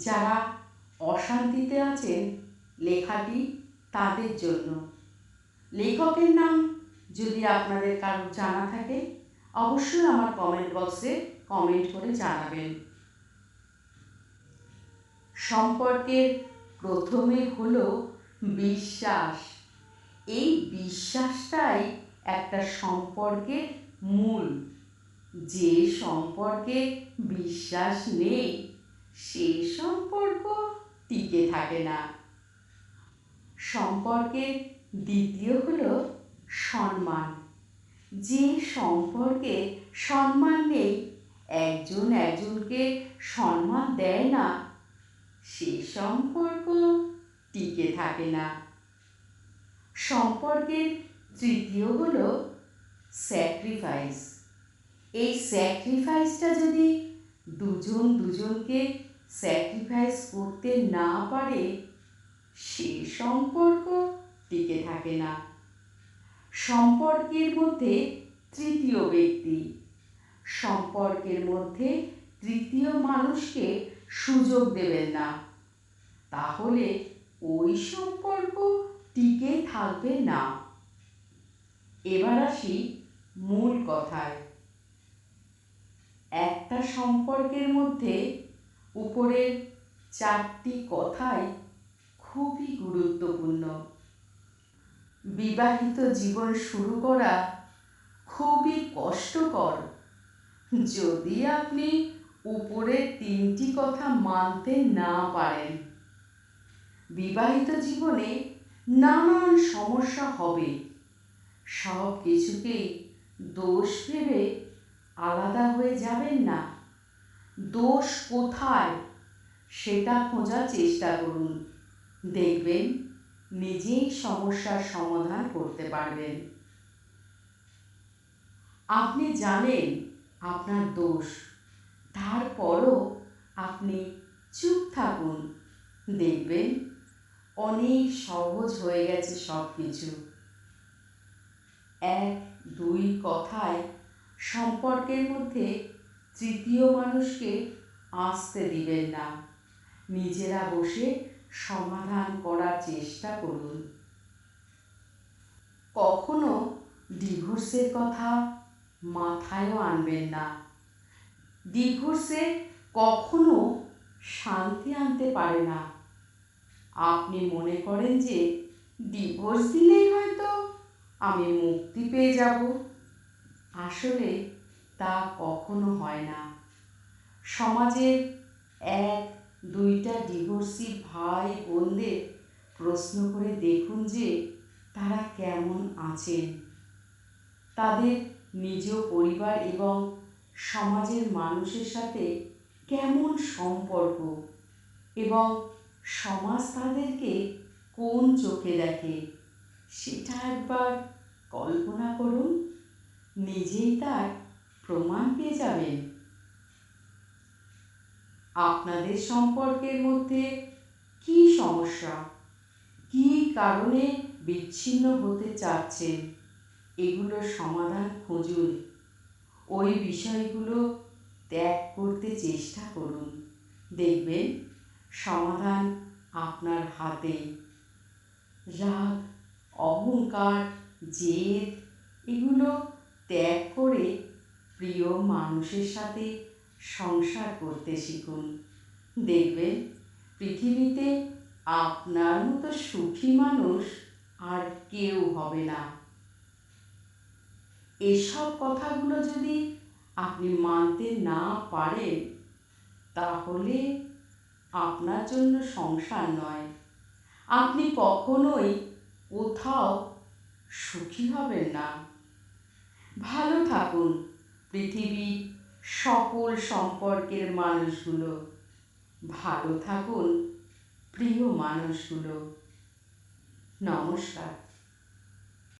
যারা অশান্তিতে আছেন লেখাটি তাদের জন্য। লেখকের নাম যদি আপনাদের কারও জানা থাকে, অবশ্যই আমার কমেন্ট বক্সে কমেন্ট করে জানাবেন। সম্পর্কের প্রথমে হলো বিশ্বাস। এই বিশ্বাসটাই একটা সম্পর্কের মূল। যে সম্পর্কে বিশ্বাস নেই সে সম্পর্ক টিকে থাকে না। সম্পর্কের দ্বিতীয় হলো সম্মান। যে সম্পর্কে সম্মান নেই, একজন একজনকে সম্মান দেয় না, সে সম্পর্ক টিকে থাকে না। সম্পর্কের তৃতীয় হলো স্যাক্রিফাইস এই স্যাক্রিফাইসটা যদি দুজন দুজনকে স্যাক্রিফাইস করতে না পারে সে সম্পর্ক টিকে থাকে না। সম্পর্কের মধ্যে তৃতীয় ব্যক্তি। সম্পর্কের মধ্যে তৃতীয় মানুষকে সুযোগ দেবেন না। তাহলে ওই সম্পর্ক টিকে থাকবে না। এবার আসি মূল কথায়। একটা সম্পর্কের মধ্যে উপরের চারটি কথাই খুবই গুরুত্বপূর্ণ। বিবাহিত জীবন শুরু করা খুবই কষ্টকর। যদি আপনি উপরের তিনটি কথা মানতে না পারেন, বিবাহিত জীবনে নানান সমস্যা হবে। সব কিছুকেই দোষ ভেবে আলাদা হয়ে যাবেন না। দোষ কোথায়? সেটা খোঁজার চেষ্টা করুন। দেখবেন, নিজেই সমস্যার সমাধান করতে পারবেন। আপনি জানেন আপনার দোষ। তারপরও আপনি চুপ থাকুন। দেখবেন, অনেক সহজ হয়ে গেছে সব কিছু এক, দুই কথায় সম্পর্কের মধ্যে তৃতীয় মানুষকে আসতে দিবেন না। নিজেরা বসে সমাধান করার চেষ্টা করুন। কখনো ডিভোর্সের কথা মাথায়ও আনবেন না। ডিভোর্সে কখনো শান্তি আনতে পারে না। আপনি মনে করেন যে ডিভোর্স দিলেই হয়তো আমি মুক্তি পেয়ে যাব। আসলে তা কখনো হয় না। সমাজের এক, দুইটা ডিভোর্সি ভাই বোনদের প্রশ্ন করে দেখুন যে তারা কেমন আছেন। তাদের নিজ পরিবার এবং সমাজের মানুষের সাথে কেমন সম্পর্ক এবং সমাজ তাদেরকে কোন চোখে দেখে, সেটা একবার কল্পনা করুন। নিজেই তার প্রমাণ পেয়ে যাবেন। আপনাদের সম্পর্কের মধ্যে কি সমস্যা? কি কারণে বিচ্ছিন্ন হতে চাচ্ছেন? এগুলোর সমাধান খুঁজুন। ওই বিষয়গুলো ত্যাগ করতে চেষ্টা করুন। দেখবেন সমাধান আপনার হাতে। রাগ, অহংকার, জেদ, এগুলো ত্যাগ করে প্রিয় মানুষের সাথে সংসার করতে শিখুন। দেখবেন, পৃথিবীতে আপনার মতো সুখী মানুষ আর কেউ হবে না। এসব কথাগুলো যদি আপনি মানতে না পারেন, তাহলে আপনার জন্য সংসার নয়। আপনি কখনোই কোথাও সুখী হবেন না। ভালো থাকুন। পৃথিবীর সকল সম্পর্কের মানুষগুলো ভালো থাকুন প্রিয় মানুষগুলো। নমস্কার।